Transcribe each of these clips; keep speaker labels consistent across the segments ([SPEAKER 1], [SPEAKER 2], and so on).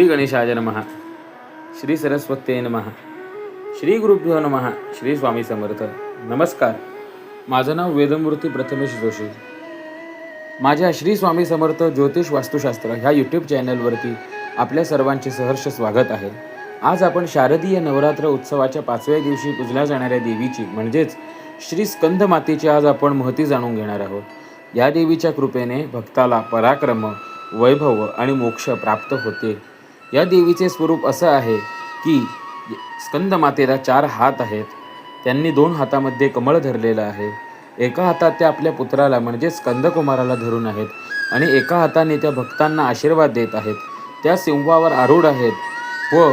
[SPEAKER 1] श्री गणेशाय नम. श्री सरस्वते नम. श्री गुरुभ्यो नम. श्री स्वामी समर्थ. नमस्कार. माझं नाव वेदमूर्ती प्रथमेश जोशी. माझ्या श्री स्वामी समर्थ ज्योतिष वास्तुशास्त्र ह्या यूट्यूब चॅनलवरती आपल्या सर्वांचे सहर्ष स्वागत आहे. आज आपण शारदीय नवरात्र उत्सवाच्या पाचव्या दिवशी पूजल्या जाणाऱ्या देवीची म्हणजेच श्री स्कंद मातेची आज आपण महती जाणून घेणार आहोत. या देवीच्या कृपेने भक्ताला पराक्रम वैभव आणि मोक्ष प्राप्त होते. या देवीचे स्वरूप असं आहे की स्कंद मातेला चार हात आहेत. त्यांनी दोन हातामध्ये कमळ धरलेलं आहे. एका हातात त्या आपल्या पुत्राला म्हणजे स्कंदकुमाराला धरून आहेत आणि एका हाताने त्या भक्तांना आशीर्वाद देत आहेत. त्या सिंहावर आरूढ आहेत व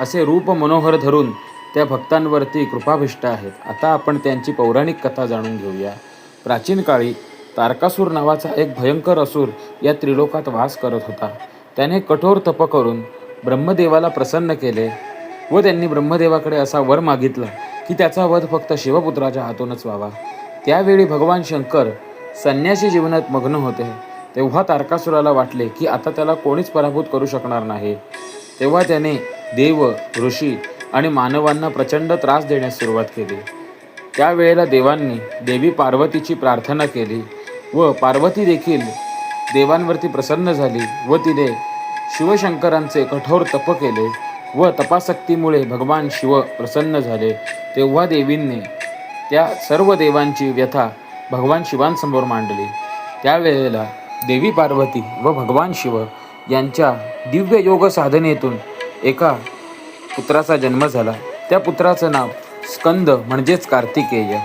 [SPEAKER 1] असे रूप मनोहर धरून त्या भक्तांवरती कृपाभिष्ट आहेत. आता आपण त्यांची पौराणिक कथा जाणून घेऊया. प्राचीन काळी तारकासूर नावाचा एक भयंकर असुर या त्रिलोकात वास करत होता. त्याने कठोर तप करून ब्रह्मदेवाला प्रसन्न केले व त्यांनी ब्रह्मदेवाकडे असा वर मागितला की त्याचा वध फक्त शिवपुत्राच्या हातूनच व्हावा. त्यावेळी भगवान शंकर संन्यासी जीवनात मग्न होते. तेव्हा तारकासुराला वाटले की आता त्याला कोणीच पराभूत करू शकणार नाही. तेव्हा त्याने देव ऋषी आणि मानवांना प्रचंड त्रास देण्यास सुरुवात केली. त्यावेळेला देवांनी देवी पार्वतीची प्रार्थना केली व पार्वती देखील देवांवरती प्रसन्न झाली व तिने शिवशंकरांचे कठोर तप केले व तपासक्तीमुळे भगवान शिव प्रसन्न झाले. तेव्हा देवींनी त्या सर्व देवांची व्यथा भगवान शिवांसमोर मांडली. त्यावेळेला देवी पार्वती व भगवान शिव यांच्या दिव्य योग साधनेतून एका पुत्राचा जन्म झाला. त्या पुत्राचं नाव स्कंद म्हणजेच कार्तिकेय.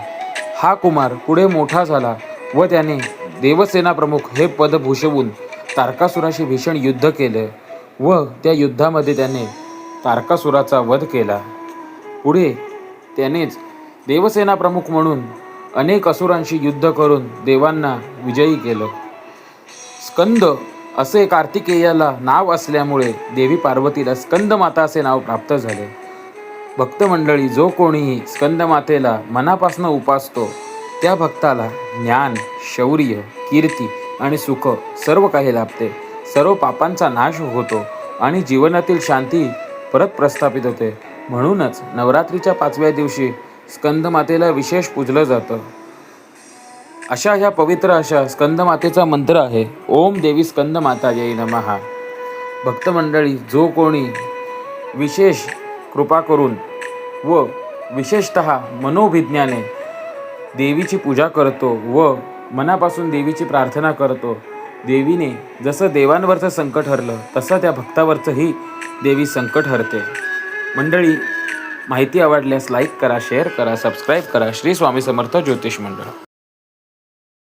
[SPEAKER 1] हा कुमार पुढे मोठा झाला व त्याने देवसेना प्रमुख हे पद भूषवून तारकासुराशी भीषण युद्ध केले व त्या युद्धामध्ये त्याने तारकासुराचा वध केला. पुढे त्यानेच देवसेना प्रमुख म्हणून अनेक असुरांशी युद्ध करून देवांना विजयी केलं. स्कंद असे कार्तिकेयाला नाव असल्यामुळे देवी पार्वतीला स्कंदमाता असे नाव प्राप्त झाले. भक्तमंडळी जो कोणीही स्कंदमातेला मनापासून उपासतो त्या भक्ताला ज्ञान शौर्य कीर्ती आणि सुख सर्व काही लाभते. सर्व पापांचा नाश होतो आणि जीवनातील शांती परत प्रस्थापित होते. म्हणूनच नवरात्रीच्या पाचव्या दिवशी स्कंदमातेला विशेष पूजलं जातं. अशा ह्या पवित्र अशा स्कंदमातेचा मंत्र आहे ओम देवी स्कंदमाता जय नमहा भक्तमंडळी जो कोणी विशेष कृपा करून व विशेषत मनोविज्ञाने देवीची पूजा करतो व मनापासून देवीची प्रार्थना करतो. देवीने जसं देवांवरचं संकट हरलं तसं त्या भक्तावरचंही देवी संकट हरते. मंडळी माहिती आवडल्यास लाईक करा शेअर करा सबस्क्राईब करा. श्री स्वामी समर्थ ज्योतिष मंडळ.